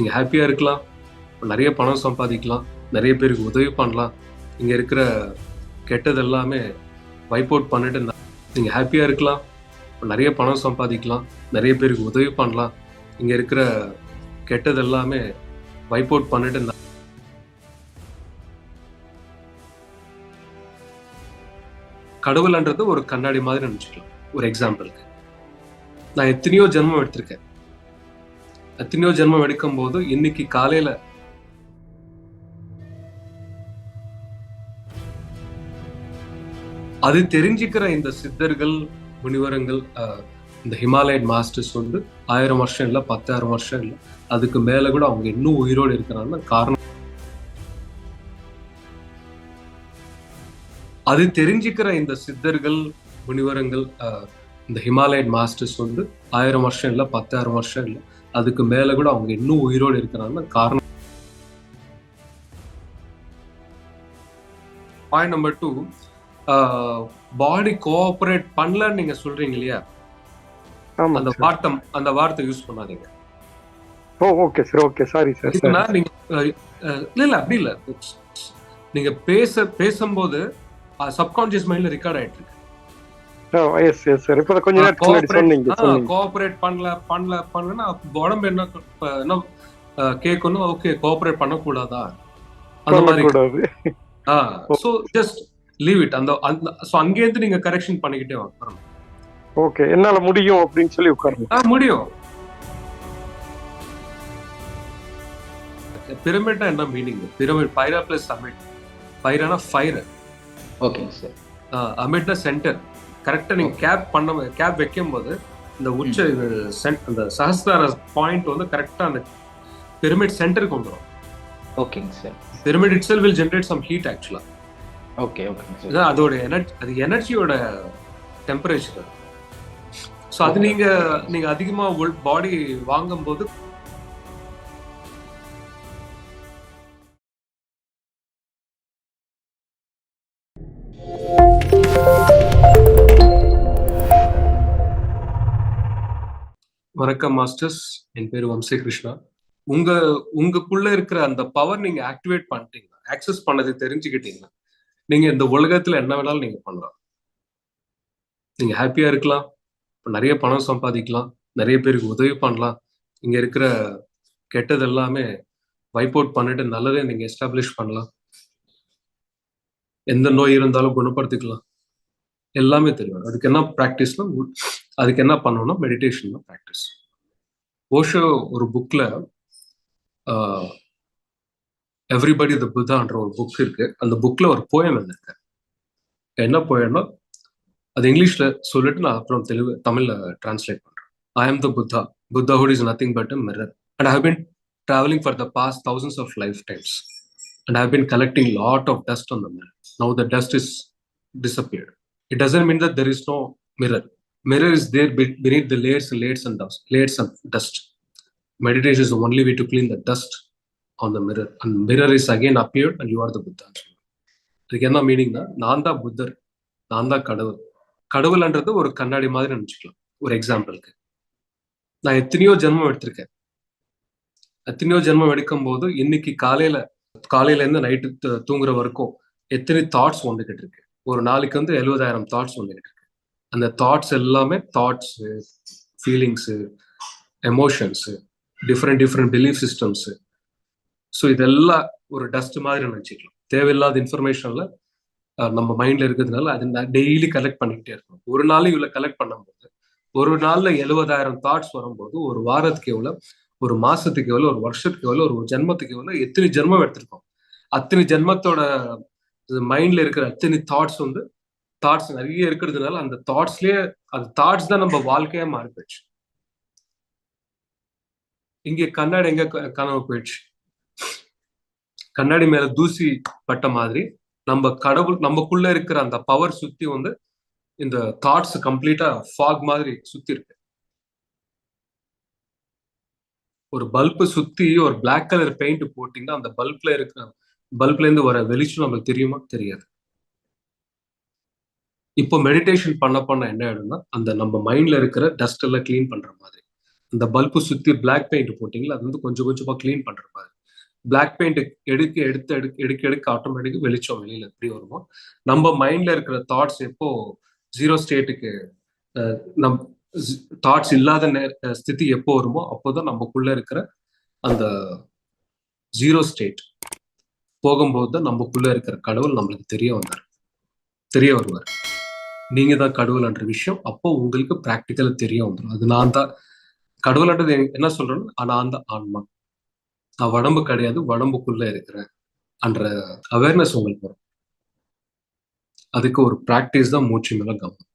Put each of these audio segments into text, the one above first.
நீங்கள் ஹாப்பியாக இருக்கலாம். நிறைய பணம் சம்பாதிக்கலாம். நிறைய பேருக்கு உதவி பண்ணலாம். இங்கே இருக்கிற கெட்டது எல்லாமே வைப் அவுட் பண்ணிட்டு நீங்கள் ஹாப்பியாக இருக்கலாம். நிறைய பணம் சம்பாதிக்கலாம். நிறைய பேருக்கு உதவி பண்ணலாம். இங்கே இருக்கிற கெட்டது எல்லாமே வைப் அவுட் பண்ணிட்டு கடவுள்ன்றது ஒரு கண்ணாடி மாதிரி நினச்சிக்கலாம். ஒரு எக்ஸாம்பிளுக்கு நான் எத்தனையோ ஜென்மம் எடுத்திருக்கேன். எத்தனையோ ஜென்மம் எடுக்கும் போது இன்னைக்கு காலையில அது தெரிஞ்சுக்கிற இந்த சித்தர்கள் முனிவரங்கள் இந்த ஹிமாலயன் மாஸ்டர்ஸ் வந்து ஆயிரம் வருஷம் இல்லை பத்தாயிரம் வருஷம் இல்லை அதுக்கு மேல கூட அவங்க இன்னும் உயிரோடு இருக்கிறாங்கன்னா காரணம் அது தெரிஞ்சுக்கிற இந்த சித்தர்கள் முனிவரங்கள் இந்த ஹிமாலயன் மாஸ்டர்ஸ் வந்து ஆயிரம் வருஷம் இல்லை பத்தாயிரம் வருஷம் இல்லை அதுக்கு மேல கூட அவங்க இன்னும் உயிரோடு இருக்கிறாங்கன்னா காரணம். Point number two body cooperate பண்ணலன்னு நீங்க சொல்றீங்க இல்லையா? அந்த வார்த்தை அந்த வார்த்தை யூஸ் பண்ணாதீங்க. ஓ okay sir okay sorry sir நீங்க இல்ல இல்ல அப்படி இல்ல. நீங்க பேச பேசும்போது சப்கான்சியஸ் மைண்ட்ல ரெக்கார்ட் ஆயிட்டு இருக்கு. எஸ் எஸ் சார் இப்போ கொஞ்ச நேரத்துக்கு முன்னாடி சொன்னீங்க சொன்னீங்க. கோஆபரேட் பண்ணல பண்ணல பண்ணலன்னா உடம்பு என்ன என்ன கேட்கணும் ஓகே கோஆபரேட் பண்ணக்கூடாதா? அந்த மாதிரி. சொல்லக்கூடாது ஸோ ஜஸ்ட் லீவ் இட் அந்த அந்த ஸோ அங்கேருந்து நீங்க கரெக்ஷன் பண்ணிக்கிட்டே ஓகே என்னால முடியும் அப்படின்னு சொல்லி உட்காரணும் ஆ முடியும். பிரமிட்னா என்ன meaning pyramid pyra plus amid பைரானா fire ஓகேங்க சார் அமிட்னா சென்டர் கரெக்டா நீங்க கேப் பண்ண கேப் வைக்கும் போது இந்த உச்ச இது cent- அந்த சஹஸ்ரார பாயிண்ட் வந்து கரெக்டா அந்த பிரமிட் சென்டருக்கு வந்துடும் ஓகேங்க sir pyramid itself will generate some heat actually okay இதான் அதோட எனர்ஜி அது எனர்ஜியோட டெம்பரேச்சர் ஸோ அது நீங்க நீங்க அதிகமா பாடி வாங்கும்போது வணக்கம் மாஸ்டர்ஸ். என் பேர் வம்சே கிருஷ்ணா உங்க உங்களுக்குள்ள இருக்கிற அந்த பவர் நீங்க ஆக்டிவேட் பண்ணிட்டீங்கன்னா ஆக்சஸ் பண்ணதை தெரிஞ்சுக்கிட்டீங்கன்னா நீங்க இந்த உலகத்துல என்ன வேணாலும் நீங்க பண்ணலாம். நீங்க ஹாப்பியா இருக்கலாம். நிறைய பணம் சம்பாதிக்கலாம். நிறைய பேருக்கு உதவி பண்ணலாம். இங்க இருக்கிற கெட்டது எல்லாமே வைப் அவுட் பண்ணிட்டு நல்லதே நீங்க எஸ்டாப்ளிஷ் பண்ணலாம். எந்த நோய் இருந்தாலும் குணப்படுத்திக்கலாம். எல்லாமே தெரியும். அதுக்கு என்ன ப்ராக்டிஸ்னா அதுக்கு என்ன பண்ணணும்னா மெடிடேஷன் தான் ப்ராக்டிஸ் ஓஷோ ஒரு புக்கில் எவ்ரிபடி த புத்தான்ற ஒரு புக் இருக்கு. அந்த புக்கில் ஒரு போயம் வந்திருக்கு என்ன போயம்னா அது இங்கிலீஷ்ல சொல்லிட்டு நான் அப்புறம் தெலுங்கு தமிழில் டிரான்ஸ்லேட் பண்ணுறேன் I am the Buddha Buddhahood is nothing but a mirror and I have been travelling for the past thousands of lifetimes and I have been collecting lot of dust on the mirror now the dust is disappeared it doesn't mean that there is no mirror mirror is there beneath the layers and layers and dust layers of dust. Meditation is the only way to clean the dust on the mirror. And mirror is again appeared and you are the buddha. இதுக்கு என்ன மீனிங்னா நான் தான் புத்தர் நான் தான் கடவுள். கடவுள்ன்றது ஒரு கண்ணாடி மாதிரி நினச்சிக்கலாம். ஒரு எக்ஸாம்பிளுக்கு நான் எத்தனையோ ஜென்மம் எடுத்திருக்கேன். எத்தனையோ ஜென்மம் எடுக்கும் போது இன்னைக்கு காலையில காலையில இருந்து நைட்டு தூங்குற வரைக்கும் எத்தனை தாட்ஸ் வந்துகிட்டு இருக்கு. ஒரு நாளைக்கு வந்து எழுபதாயிரம் தாட்ஸ் வந்துகிட்டு இருக்கு. அந்த தாட்ஸ் எல்லாமே thoughts feelings emotions different different belief systems so இதெல்லாம் ஒரு டஸ்ட் மாதிரி நினச்சிக்கலாம் தேவையில்லாத இன்ஃபர்மேஷன்ல நம்ம மைண்ட்ல இருக்கிறதுனால அது டெய்லி கலெக்ட் பண்ணிக்கிட்டே இருக்கணும். ஒரு நாள் இவ்வளோ கலெக்ட் பண்ணும்போது ஒரு நாள்ல எழுபதாயிரம் தாட்ஸ் வரும்போது ஒரு வாரத்துக்கு எவ்வளோ ஒரு மாசத்துக்கு எவ்வளோ ஒரு வருஷத்துக்கு எவ்வளோ ஒரு ஜென்மத்துக்கு எவ்வளோ எத்தனை ஜென்மம் எடுத்திருக்கோம். அத்தனை ஜென்மத்தோட மைண்ட்ல இருக்கிற அத்தனை தாட்ஸ் வந்து தாட்ஸ் நிறைய இருக்கிறதுனால அந்த தாட்ஸ்லயே அந்த தாட்ஸ் தான் நம்ம வாழ்க்கையா மாறி போயிடுச்சு. இங்க கண்ணாடி எங்க க- போயிடுச்சு. கண்ணாடி மேல தூசி பட்ட மாதிரி நம்ம கடவுள் நமக்குள்ள இருக்கிற அந்த பவர் சுத்தி வந்து இந்த தாட்ஸ் கம்ப்ளீட்டா ஃபாக் மாதிரி சுத்தி இருக்கு. ஒரு பல்பு சுத்தி ஒரு பிளாக் கலர் பெயிண்ட் போட்டீங்கன்னா அந்த பல்ப்ல இருக்கிற பல்ப்ல இருந்து வர வெளிச்சம் நம்மளுக்கு தெரியுமா? தெரியாது. இப்போ மெடிடேஷன் பண்ண பண்ண என்ன ஆயிடும்னா அந்த நம்ம மைண்ட்ல இருக்கிற டஸ்ட் எல்லாம் கிளீன் பண்ற மாதிரி. அந்த பல்பு சுத்தி பிளாக் பெயிண்ட் போட்டீங்களா அது வந்து கொஞ்சம் கொஞ்சமா கிளீன் பண்ற மாதிரி. பிளாக் பெயிண்ட் எடுக்க எடுத்து எடுக்க எடுக்க எடுக்க ஆட்டோமேட்டிக் வெளிச்சம் வெளியில எப்படி வருமோ நம்ம மைண்ட்ல இருக்கிற தாட்ஸ் எப்போ ஜீரோ ஸ்டேட்டுக்கு நம் தாட்ஸ் இல்லாத ஸ்திதி எப்போ வருமோ அப்போதான் நமக்குள்ள இருக்கிற அந்த ஜீரோ ஸ்டேட் போகும்போது தான் நமக்குள்ள இருக்கிற கடவுள் நம்மளுக்கு தெரிய வந்தார். தெரிய வருவார். நீங்க தான் கடவுள்ன்ற விஷயம் அப்போ உங்களுக்கு ப்ராக்டிக்கலா தெரிய வந்துடும் அது நான் தான் கடவுள்ன்றது என்ன சொல்றேன்னா நான் தான் ஆன்மா. நான் உடம்பு கிடையாது உடம்புக்குள்ள இருக்கிறேன் அன்ற அவேர்னஸ் உங்களுக்கு வரும். அதுக்கு ஒரு பிராக்டிஸ் தான் மூச்சு மேல கவனம்.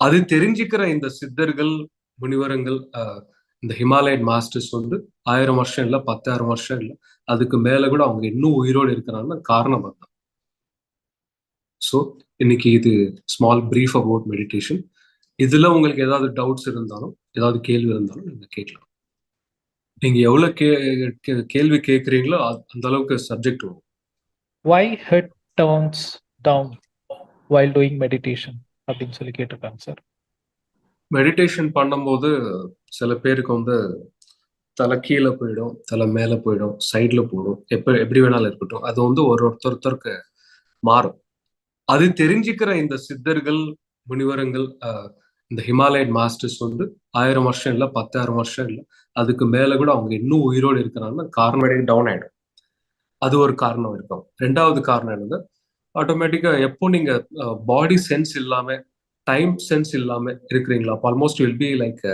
அது தெரிஞ்சுக்கிற இந்த சித்தர்கள் முனிவரங்கள் ஆஹ், இந்த ஹிமாலயன் மாஸ்டர்ஸ் வந்து ஆயிரம் வருஷம் இல்ல பத்தாயிரம் வருஷம் இல்ல அதுக்கு மேல கூட அவங்க இன்னும் உயிரோடு இருக்கிறாங்கன்னா காரணம் அதுதான். ஸோ இன்னைக்கு இது ஸ்மால் பிரீஃப் அபவுட் மெடிடேஷன் இதுல உங்களுக்கு ஏதாவது டவுட்ஸ் இருந்தாலும் ஏதாவது கேள்வி இருந்தாலும் நீங்க கேட்கலாம். நீங்க எவ்வளவு கே கேள்வி கேட்குறீங்களோ அந்த அளவுக்கு சப்ஜெக்ட் வரும். Why head turns down while doing meditation? அப்படின்னு சொல்லி கேட்டிருக்காங்க சார் மெடிடேஷன் பண்ணும்போது சில பேருக்கு வந்து தலை கீழே போயிடும் தலை மேலே போயிடும் சைடில் போயிடும் எப்ப எப்படி வேணாலும் இருக்கட்டும். அது வந்து ஒரு ஒருத்தருக்கு மாறும். அது தெரிஞ்சுக்கிற இந்த சித்தர்கள் முனிவரங்கள் இந்த ஹிமாலயன் மாஸ்டர்ஸ் வந்து ஆயிரம் வருஷம் இல்லை பத்தாயிரம் வருஷம் இல்லை அதுக்கு மேலே கூட அவங்க இன்னும் உயிரோடு இருக்கிறாங்கன்னா காரணம் டவுன் ஆயிடும். அது ஒரு காரணம் இருக்கும். ரெண்டாவது காரணம் என்னது ஆட்டோமேட்டிக்கா எப்போ நீங்க பாடி சென்ஸ் இல்லாம டைம் சென்ஸ் இல்லாம இருக்கிறீங்களா? Almost will be like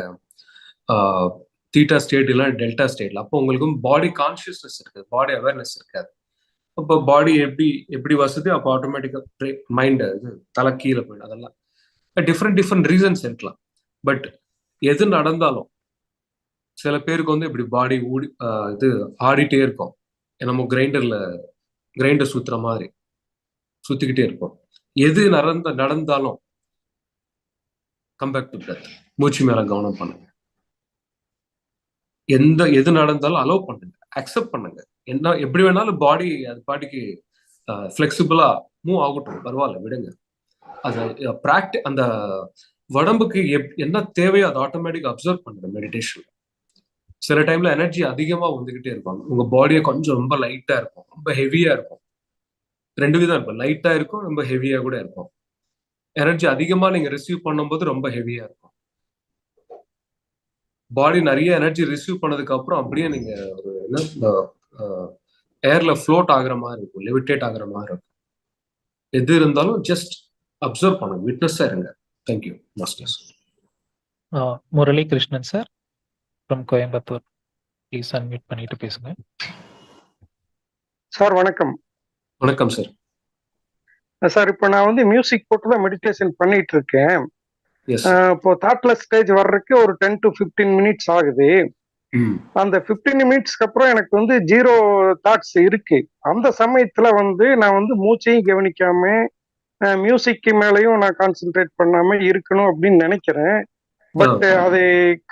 theta state இல்லை டெல்டா ஸ்டேட்ல அப்போ உங்களுக்கும் பாடி கான்சியஸ்னஸ் இருக்காது பாடி அவேர்னஸ் இருக்காது. அப்போ பாடி எப்படி எப்படி வசதி அப்போ ஆட்டோமேட்டிக்கா மைண்ட் இது தலை கீழே போயிடும் அதெல்லாம். டிஃப்ரெண்ட் டிஃப்ரெண்ட் ரீசன்ஸ் இருக்கலாம். பட் எது நடந்தாலும் சில பேருக்கு வந்து இப்படி பாடி ஊடி இது ஆடிட்டே இருக்கும். நம்ம கிரைண்டர்ல கிரைண்டர் சுத்துற மாதிரி சுத்திக்கிட்டே இருக்கும். எது நடந்த நடந்தாலும் கம்பேக் டு பிரெத் மூச்சு மேல கவனம் பண்ணுங்க. எந்த எது நடந்தாலும் அலோவ் பண்ணுங்க. அக்செப்ட் பண்ணுங்க. என்ன எப்படி வேணாலும் பாடி அது பாடிக்கு ஃப்ளெக்சிபிளா மூவ் ஆகட்டும் பரவாயில்ல விடுங்க. அது ப்ராக்டி அந்த உடம்புக்கு எப் என்ன தேவையோ அதை ஆட்டோமேட்டிக் அப்சர்வ் பண்ணுற மெடிடேஷன் சில டைம்ல எனர்ஜி அதிகமா வந்துகிட்டே இருக்கும். உங்க பாடியை கொஞ்சம் ரொம்ப லைட்டா இருக்கும். ரொம்ப ஹெவியா இருக்கும். ரெண்டு விதம் இருக்கும். லைட்டா இருக்கும் ரொம்ப ஹெவியா கூட இருக்கும். எனர்ஜி அதிகமா நீங்க ரிசீவ் பண்ணும்போது ரொம்ப ஹெவியா இருக்கும். பாடி நிறைய எனர்ஜி ரிசீவ் பண்ணதுக்கு அப்புறம் அப்படியே நீங்க ஒரு என்ன ஏர்ல ஃப்ளோட் ஆகுற மாதிரி இருக்கும் லெவிட்டேட் ஆகுற மாதிரி இருக்கும். எது இருந்தாலும் ஜஸ்ட் அப்சர்வ் பண்ணுங்க விட்னஸா இருங்க. Thank you masters Murali Krishnan sir from Coimbatore. Please unmute பண்ணிட்டு பேசுங்க. சார் வணக்கம். வணக்கம் சார் சார் இப்போ நான் வந்து மியூசிக் போட்டு தான் மெடிடேஷன் பண்ணிட்டு இருக்கேன். இப்போ தாட்லெஸ் ஸ்டேஜ் வர்றதுக்கு ஒரு டென் டு ஃபிஃப்டீன் மினிட்ஸ் ஆகுது. அந்த 15 மினிட்ஸ்க்கு அப்புறம் எனக்கு வந்து ஜீரோ தாட்ஸ் இருக்கு. அந்த சமயத்துல வந்து நான் வந்து மூச்சையும் கவனிக்காம மியூசிக்கு மேலயும் நான் கான்சென்ட்ரேட் பண்ணாம இருக்கணும் அப்படின்னு நினைக்கிறேன். பட் அது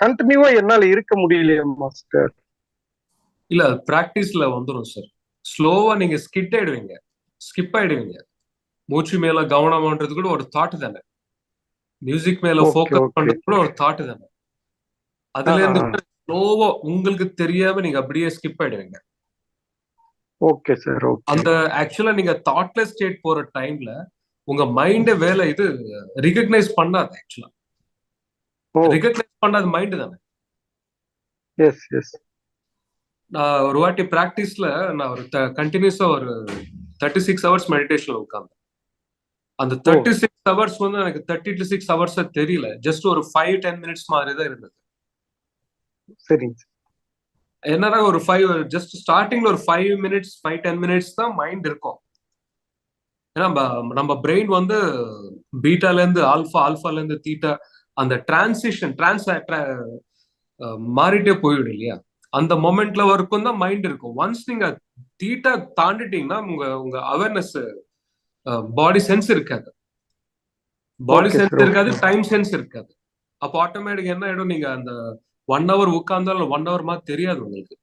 கண்டினியூவா என்னால இருக்க முடியலையே மாஸ்டர் இல்ல பிராக்டிஸ்ல வந்துடும் சார் ஸ்லோவா நீங்க ஸ்கிட் ஆயிடுவீங்க. ஸ்கிப் ஆயிடுவீங்க. மூச்சு மேல கவனம்ன்றது கூட ஒரு தாட் தானே. மியூசிக் மேல ஃபோக்கஸ். பண்றது கூட ஒரு தாட் தானே. அதுல இருந்து ஸ்லோவா உங்களுக்கு தெரியாம நீங்க அப்படியே ஸ்கிப் ஆயிடுவீங்க. ஓகே சார் அந்த ஆக்சுவலா நீங்க தாட்லெஸ் ஸ்டேட் போற டைம்ல உங்க மைண்ட வேலை இது ரிகக்னைஸ் பண்ணாது ஆக்சுவலா ரிகக்னைஸ் பண்ணாது மைண்ட் தானே. எஸ் எஸ் நான் ஒரு வாட்டி பிராக்டிஸ்ல நான் ஒரு கண்டினியூஸா ஒரு தேர்ட்டி சிக்ஸ் ஹவர்ஸ் மெடிடேஷன்ல உட்கார்ந்தேன். அந்த தேர்ட்டி சிக்ஸ் ஹவர்ஸ் வந்து எனக்கு தேர்ட்டி டு சிக்ஸ் ஹவர்ஸ் தெரியல. ஜஸ்ட் ஒரு ஃபைவ் டென் மினிட்ஸ் மாதிரி தான் இருந்தது. சரிங்க என்னன்னா ஒரு ஃபைவ் ஜஸ்ட் ஸ்டார்டிங்ல ஒரு five minutes five ten minutes தான் மைண்ட் இருக்கும். ஏன்னா நம்ம- பிரெயின் வந்து பீட்டால இருந்து ஆல்ஃபா ஆல்ஃபால இருந்து தீட்டா அந்த டிரான்சிஷன் டிரான்ஸ் மாறிட்டே போயிடும் இல்லையா? அந்த மொமெண்ட்ல வரைக்கும் தான் மைண்ட் இருக்கும். ஒன்ஸ் நீங்க தீட்டா தாண்டிட்டீங்கன்னா உங்க உங்க அவேர்னஸ் பாடி சென்ஸ் இருக்காது. Body sense. இருக்காது டைம் சென்ஸ் இருக்காது. அப்போ ஆட்டோமேட்டிக் என்ன ஆயிடும்? நீங்க அந்த ஒன் ஹவர் உட்கார்ந்தாலும் ஒன் ஹவர் மாதிரி தெரியாது உங்களுக்கு.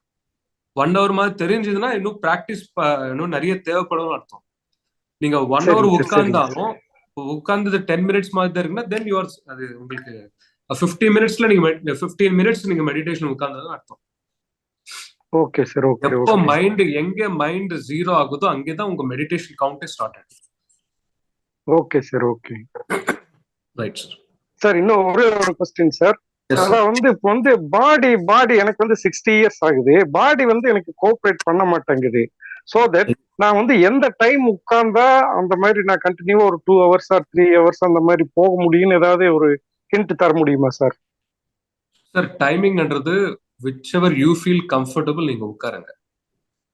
ஒன் ஹவர் மாதிரி தெரிஞ்சதுன்னா இன்னும் ப்ராக்டிஸ் இன்னும் நிறைய தேவைப்படும் அர்த்தம். நீங்க ஒன் ஹவர் உட்கார்ந்தாலும் உட்கார்ந்தது டென் மினிட்ஸ் மாதிரி தான் இருக்குன்னா தென் யுவர் அது உங்களுக்கு ஃபிஃப்டி மினிட்ஸ்ல நீங்க ஃபிஃப்டீன் மினிட்ஸ் நீங்க மெடிடேஷன் உட்கார்ந்ததுன்னு அர்த்தம். ஓகே சார் ஓகே எப்போ மைண்ட் எங்க மைண்ட் ஜீரோ ஆகுதோ அங்கேதான் உங்க மெடிடேஷன் கவுண்டே ஸ்டார்ட் ஆகும் okay sir okay right sir sir இன்னும் ஒரே ஒரு கொஸ்டின் சார் அதான் வந்து இப்போ வந்து பாடி பாடி எனக்கு வந்து சிக்ஸ்டி இயர்ஸ் ஆகுது. பாடி வந்து எனக்கு கோஆப்ரேட் பண்ண மாட்டேங்குது. ஸோ தட் நான் வந்து எந்த டைம் உட்கார்ந்தா அந்த மாதிரி நான் கண்டினியூவா ஒரு two hours or three hours அந்த மாதிரி போக முடியும்னு ஏதாவது ஒரு ஹிண்ட் தர முடியுமா சார் சார் டைமிங்ன்றது whichever you feel comfortable நீங்க உட்காருங்க.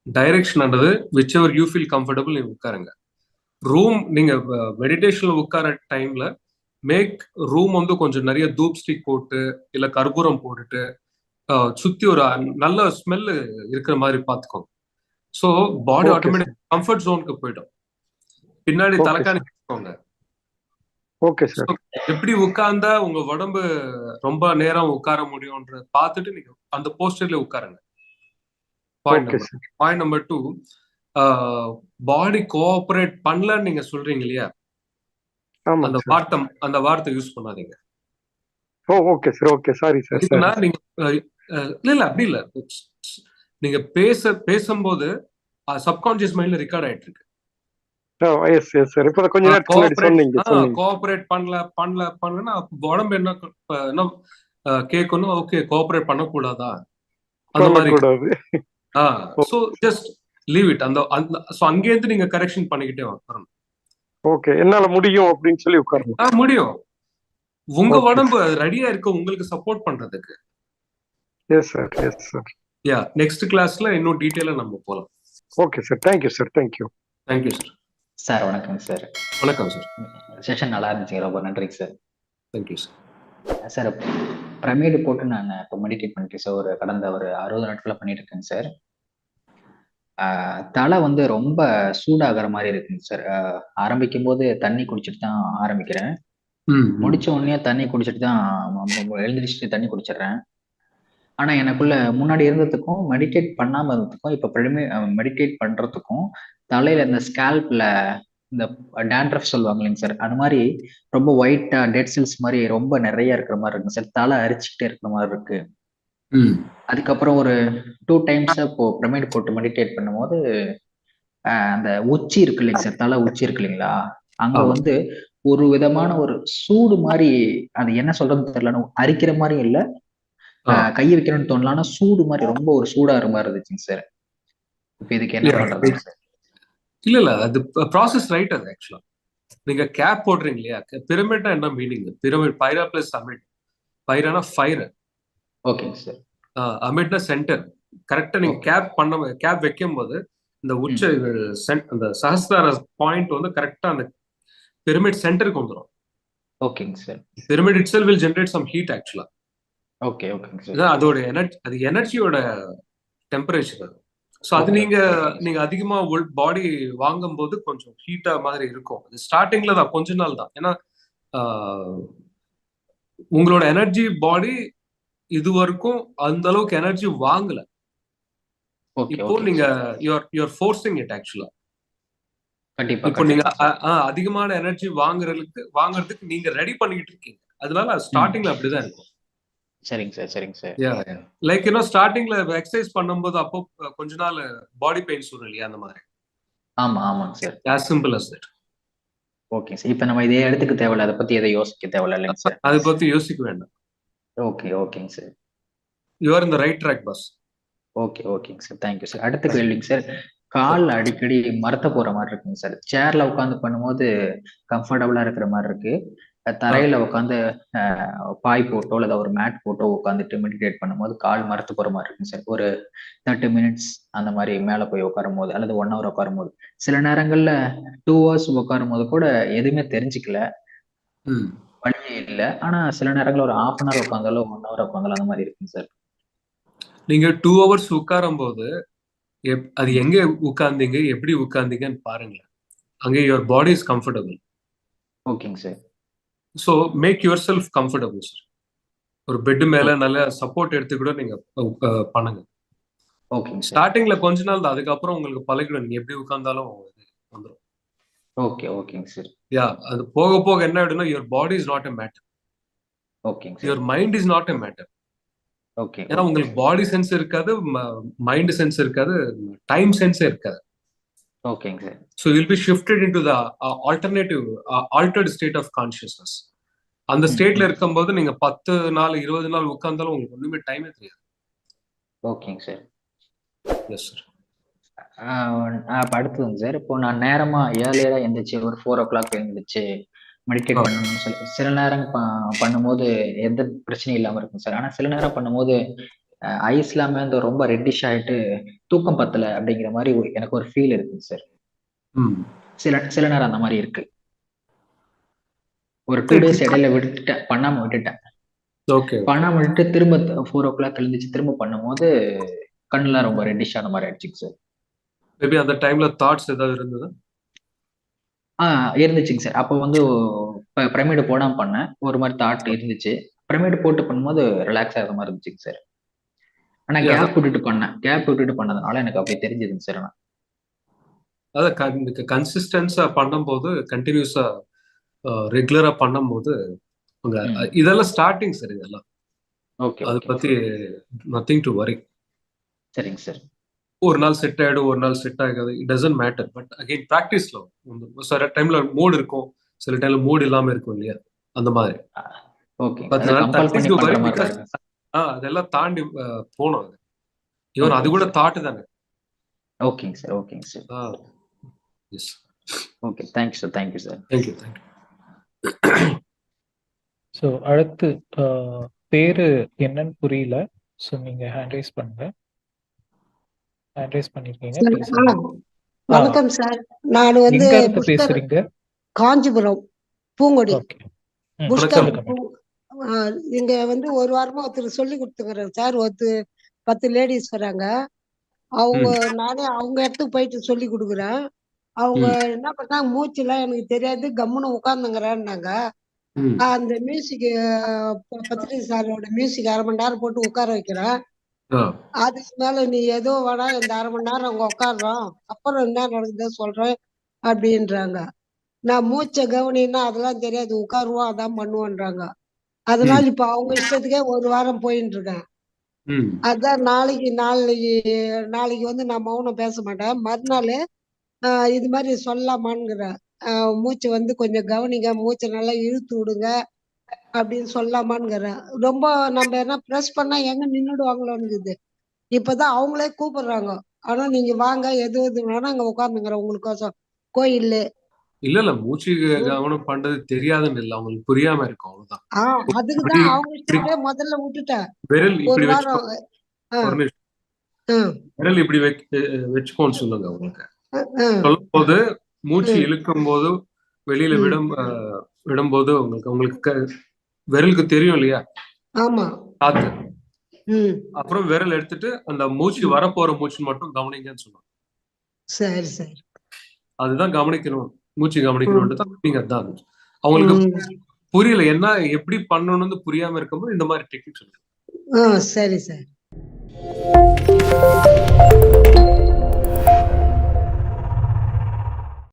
டைரக்ஷன்ன்றது whichever you feel comfortable நீங்க உட்காருங்க. ரூம் நீங்க மெடிடேஷன்ல உட்கார டைம்ல மேக் ரூம் வந்து கொஞ்சம் நிறைய தூப் ஸ்டிக் போட்டு இல்ல கற்பூரம் போட்டுட்டு சுத்தி ஒரு நல்ல ஸ்மெல் இருக்கிற மாதிரி பாத்துக்கோங்க ஸோ பாடி ஆட்டோமேட்டிக் கம்ஃபர்ட் ஜோனுக்கு போயிடும். பின்னாடி தலைக்காணி வச்சுக்கோங்க. ஓகே சார் எப்படி உட்கார்ந்தா உங்க உடம்பு ரொம்ப நேரம் உட்கார முடியும்ன்ற பார்த்துட்டு நீங்க அந்த போஸ்டர்ல உட்காருங்க. Point number two body cooperate பண்ணலன்னு நீங்க சொல்றீங்க இல்லையா? அந்த சார் வார்த்தை அந்த வார்த்தை யூஸ் பண்ணாதீங்க. ஓ okay sir okay sorry sir நீங்க இல்ல இல்ல அப்படி இல்ல. நீங்க பேச பேசும்போது சப்கான்சியஸ் மைண்ட்ல ரெக்கார்ட் ஆயிட்டு இருக்கு எஸ் எஸ் சார் இப்போ கொஞ்ச நேரத்துக்கு முன்னாடி சொன்னீங்க சொன்னீங்க. கோஆபரேட் பண்ணல பண்ணல பண்ணலன்னா உடம்பு என்ன என்ன கேட்கணும் ஓகே கோஆபரேட் பண்ணக்கூடாதா? அந்த மாதிரி சொல்லக்கூடாது ஸோ ஜஸ்ட் லீவ் இட் அந்த அந்த ஸோ அங்கேருந்து நீங்க கரெக்ஷன் பண்ணிக்கிட்டே வரணும். ஓகே என்னால முடியும் அப்படின்னு சொல்லி உட்காரணும் ஆ முடியும். உங்க. உடம்பு ரெடியா இருக்க உங்களுக்கு சப்போர்ட் பண்றதுக்கு. Yes sir yes sir yeah next கிளாஸ்ல இன்னும் டீட்டெயிலா நம்ம போலாம். Okay sir thank you sir thank you thank you sir sir வணக்கம் சார் வணக்கம் சார் செஷன் நல்லா இருந்துச்சுங்க ரொம்ப நன்றிங்க sir thank you sir sir pyramid போட்டு நான் இப்போ மெடிடேட் பண்ணிட்டு சார் ஒரு கடந்த ஒரு அறுபது நாட்களா பண்ணிட்டு இருக்கேங்க சார் தலை வந்து ரொம்ப சூடாகிற மாதிரி இருக்குங்க சார். ஆரம்பிக்கும் போது தண்ணி குடிச்சிட்டு தான் ஆரம்பிக்கிறேன். முடிச்ச உடனே தண்ணி குடிச்சிட்டு தான் எழுந்திரிச்சிட்டு தண்ணி குடிச்சிடுறேன். ஆனா எனக்குள்ள முன்னாடி இருந்ததுக்கும் மெடிடேட் பண்ணாம இருந்ததுக்கும் இப்ப மெடிடேட் பண்றதுக்கும் தலையில இந்த ஸ்கேல்ப்ல இந்த டேண்ட்ரஃப் சொல்லுவாங்க இல்லைங்க சார் அது மாதிரி ரொம்ப ஒயிட்டா டெட் செல்ஸ் மாதிரி ரொம்ப நிறைய இருக்கிற மாதிரி இருக்குங்க சார். தலை அரிச்சுக்கிட்டே இருக்கிற மாதிரி இருக்கு. அதுக்கப்புறம் ஒரு டூ டைம்ஸ் இப்போ பிரமிட் போட்டு மெடிடேட் பண்ணும்போது அந்த உச்சி இருக்கு இல்லைங்க சார் தலை உச்சி இருக்கு இல்லைங்களா? அங்க. வந்து ஒரு விதமான ஒரு சூடு மாதிரி அது என்ன சொல்றதுன்னு தெரியல அரிக்கிற மாதிரியும் இல்ல. கையை வைக்கணும்னு தோணல ஆனா சூடு மாதிரி ரொம்ப ஒரு சூடாகிற மாதிரி இருந்துச்சுங்க சார். இப்ப இதுக்கு என்ன சார்? இல்ல இல்ல அது ப்ராசஸ் ரைட் அது ஆக்சுவலா நீங்க கேப் போடுறீங்க இல்லையா? பிரமிட்னா என்ன meaning pyramid pyra plus amid பைரானா fire ஓகேங்க சார். அமிட்னா சென்டர் கரெக்டா நீங்க. கேப் பண்ண கேப் வைக்கும் போது இந்த உச்ச அந்த சஹஸ்தார பாயிண்ட் வந்து கரெக்டா அந்த பிரமிட் சென்டருக்கு வந்துடும் ஓகேங்க sir. Pyramid itself will generate some heat ஆக்சுவலா ஓகே ஓகேங்க சார். அதோட எனர்ஜி அது எனர்ஜியோட டெம்பரேச்சர் அது. ஸோ அது. நீங்க. நீங்க அதிகமா பாடி வாங்கும்போது கொஞ்சம் ஹீட்டா மாதிரி இருக்கும். அது ஸ்டார்டிங்ல தான் கொஞ்ச நாள் தான். ஏன்னா உங்களோட எனர்ஜி பாடி இது வரைக்கும் அந்த அளவுக்கு எனர்ஜி வாங்கல. ஓகே இப்போ நீங்க யூஆர் யூஆர் ஃபோர்சிங் இட் ஆக்சுவலா கண்டிப்பா இப்போ நீங்க அதிகமான எனர்ஜி வாங்குறதுக்கு வாங்குறதுக்கு நீங்க ரெடி பண்ணிக்கிட்டு இருக்கீங்க. அதனால ஸ்டார்டிங்ல அப்படிதான் இருக்கும். சரிங்க சார் சரிங்க சார். லைக் இன்னும் ஸ்டார்டிங்ல எக்ஸசைஸ் பண்ணும்போது அப்போ கொஞ்ச நாள் பாடி பெயின்ஸ் வரும் இல்லையா அந்த மாதிரி? ஆமா ஆமாங்க sir. As simple as that. Okay sir இப்ப நம்ம இதே இடத்துக்கு தேவையில்ல. அதை பத்தி எதை யோசிக்க தேவையில்ல இல்லைங்க சார்? அதை பத்தி யோசிக்க வேண்டாம். ஓகே ஓகேங்க சார். யூ ஆர் இந்த ரைட் ட்ராக் பஸ் ஓகே ஓகேங்க சார். தேங்க்யூ சார் அடுத்த கேள்விங்க சார். கால் அடிக்கடி மரத்த போற மாதிரி இருக்குங்க சார். சேர்ல உட்காந்து பண்ணும்போது கம்ஃபர்டபுளா இருக்கிற மாதிரி இருக்கு. தரையில உட்காந்து பாய் போட்டோ அல்லது ஒரு மேட் போட்டோ உட்காந்துட்டு மெடிடேட் பண்ணும்போது கால் மரத்து போற மாதிரி இருக்குங்க சார். ஒரு தேர்ட்டி மினிட்ஸ் அந்த மாதிரி மேல போய் உட்காரும் போது அல்லது ஒன் ஹவர் உட்காரும் போது சில நேரங்கள்ல டூ ஹவர்ஸ் உட்காரும் போது கூட எதுவுமே தெரிஞ்சுக்கல. வழியே இல்லை. ஆனா சில நேரங்கள்ல ஒரு ஹாஃப் அன் ஹவர் உட்காந்தாலும் ஒன் ஹவர் உட்காந்தாலும் அந்த மாதிரி இருக்குங்க சார். நீங்க டூ ஹவர்ஸ் உட்காரும் போது அது எங்க உட்கார்ந்தீங்க எப்படி உட்கார்ந்தீங்கன்னு பாருங்க அங்க யுவர் பாடி இஸ் கம்ஃபர்டபுள் ஓகேங்க sir. So make yourself comfortable sir ஒரு பெட் மேல நல்ல சப்போர்ட் எடுத்து கூட நீங்க பண்ணுங்க. சார். ஸ்டார்டிங்ல கொஞ்ச நாள் தான் அதுக்கப்புறம் உங்களுக்கு பழகிடும். நீங்க எப்படி உட்கார்ந்தாலும் வந்துடும் ஓகே ஓகேங்க சார் யா அது போக போக என்ன ஆயிடும்னா your body is not a matter ஓகேங்க your mind is not a matter okay ஏன்னா உங்களுக்கு பாடி சென்ஸ் இருக்காது மைண்ட் சென்ஸ் இருக்காது டைம் சென்ஸே இருக்காது. ஓகேங்க sir so will be shifted into the alternative altered state of consciousness அந்த ஸ்டேட்ல ம். இருக்கும்போது நீங்க பத்து நாள் இருபது நாள் உட்கார்ந்தாலும் உங்களுக்கு ஒண்ணுமே டைமே தெரியாது. ஓகேங்க சார் எஸ் சார் அப்போ அடுத்ததுங்க சார். இப்போ நான் நேரமா ஏர்லியரா எந்திரிச்சு ஒரு ஃபோர் ஓ கிளாக் எழுந்திரிச்சு மெடிடேட். பண்ணணும்னு சொல்லி சில நேரம் பண்ணும்போது எந்த பிரச்சனையும் இல்லாம இருக்கும் சார். ஆனா சில நேரம் பண்ணும்போது ஐஸ் இல்லாம இந்த ரொம்ப ரெட்டிஷ் ஆயிட்டு தூக்கம் பத்தல அப்படிங்கிற மாதிரி ஒரு- எனக்கு ஒரு ஃபீல் இருக்குங்க சார். சில சில நேரம் அந்த மாதிரி இருக்கு. ஒரு டூ டேஸ் இடையில விட்டுட்டேன். பண்ணாம விட்டுட்டேன். ஓகே பண்ணாம விட்டுட்டு திரும்ப ஃபோர் ஓ கிளாக் எழுந்திரிச்சு திரும்ப பண்ணும்போது கண்ணுலாம் ரொம்ப ரெட்டிஷ் ஆன மாதிரி ஆயிடுச்சுங்க சார். மேபி அந்த டைம்ல தாட்ஸ் ஏதாவது இருந்தது? ஆ இருந்துச்சுங்க சார் அப்போ வந்து பிரமிடு போடாம பண்ணேன். ஒரு மாதிரி தாட் இருந்துச்சு. பிரமிடு போட்டு பண்ணும்போது ரிலாக்ஸ் ஆகிற மாதிரி இருந்துச்சுங்க சார் ஆனா Yeah, கேப் விட்டுட்டு பண்ணேன். கேப் விட்டுட்டு பண்ணதுனால எனக்கு அப்படியே தெரிஞ்சதுங்க சார் ஆனா அதான் கன்சிஸ்டன்ஸா பண்ணும்போது கண்டினியூஸா ரெகுலரா பண்ணும்போது. இதெல்லாம் ஸ்டார்டிங் சார் இதெல்லாம். ஓகே அதை பத்தி நத்திங் டு வரி சரிங்க சார் ஒரு நாள் செட் ஆயிடும் ஒரு நாள் செட் ஆகாது. It doesn't matter but again ப்ராக்டிஸ்ல சில டைம்ல மூட் இருக்கும். சில டைம்ல மூட் இல்லாம இருக்கும் இல்லையா? அந்த மாதிரி. ஆ அதெல்லாம் தாண்டி போனோம் அது. ஈவன் அது கூட. தாட்டு தானே. ஓகேங்க சார் ஓகேங்க sir yes okay thank you sir thank you sir thank you thank you so அடுத்து பேரு என்னன்னு புரியல. ஸோ நீங்க ஹேண்ட் ரைஸ் பண்ணுங்க. ஹேண்ட் ரைஸ் பண்ணிருக்கீங்க வணக்கம் சார். நான் வந்து பேசுறீங்க? காஞ்சிபுரம் பூங்கொடி. புஷ்கர் இங்க வந்து ஒரு வாரமா ஒருத்தர் சொல்லி கொடுத்துக்கிறேன் சார். ஒருத்தர் பத்து லேடிஸ் வராங்க. அவங்க நானே அவங்க இடத்துக்கு போயிட்டு சொல்லி கொடுக்குறேன். அவங்க என்ன பண்ணாங்க மூச்சுலாம் எனக்கு தெரியாது. கம்முன்னு உட்காந்துங்கிறேன்னாங்க ம். அந்த மியூசிக் பத்திரி சாரோட மியூசிக் அரை மணி நேரம் போட்டு உட்கார வைக்கிறேன். அதுக்கு மேல நீ ஏதோ வேணா இந்த அரை மணி நேரம் அங்க உட்காடுறோம் அப்புறம் என்ன நடக்குதோ சொல்றேன் அப்படின்றாங்க. நான் மூச்சை கவனின்னா அதெல்லாம் தெரியாது உட்காருவோம் அதான் பண்ணுவோன்றாங்க. அதனால இப்ப அவங்க இஷ்டத்துக்கே ஒரு வாரம் போயிட்டு இருக்கேன். அதான் நாளைக்கு நாளைக்கு நாளைக்கு வந்து நான் மௌனம் பேச மாட்டேன். மறுநாள் இது மாதிரி சொல்லலாமான்னுங்கிறேன். ஆஹ் மூச்சு வந்து கொஞ்சம் கவனிங்க மூச்சை நல்லா இழுத்து விடுங்க. அப்படின்னு சொல்லலாமான்னுங்கிறேன் ரொம்ப நம்ம என்ன ப்ரெஸ் பண்ணா எங்க நின்னுடுவாங்களோன்னு இப்பதான் அவங்களே கூப்பிடுறாங்க. ஆனா நீங்க வாங்க எது எது வேணா அங்க உட்காந்துங்கிறேன் உங்களுக்கோசம். கோயில்ல இல்ல இல்ல. மூச்சு கவனம் பண்றது தெரியாதுன்னு இல்ல. அவங்களுக்கு புரியாம இருக்கும். அவ்வளவுதான். அதுக்குதான் அவங்க முதல்ல விட்டுட்டேன். விரல் இப்படி விரல் இப்படி வச்சுக்கோன்னு சொல்லுங்க உங்களுக்கு ஆஹ் சொல்லும் போது மூச்சு. இழுக்கும் போது வெளியில. விடும் விடும்போது உங்களுக்கு உங்களுக்கு விரலுக்கு தெரியும் இல்லையா? ஆமா. காத்து. அப்புறம் விரல் எடுத்துட்டு அந்த மூச்சு வரப்போற மூச்சு மட்டும் கவனிங்கன்னு சொல்லுவாங்க சரி சரி. அதுதான் கவனிக்கணும். மூச்சு கவனிக்கணும்னு தான் அவங்களுக்கு. புரியல என்ன எப்படி பண்ணணும்னு புரியாம இருக்கும்போது இந்த மாதிரி டெக்னிக் சொல்லுங்க. சரி சார்.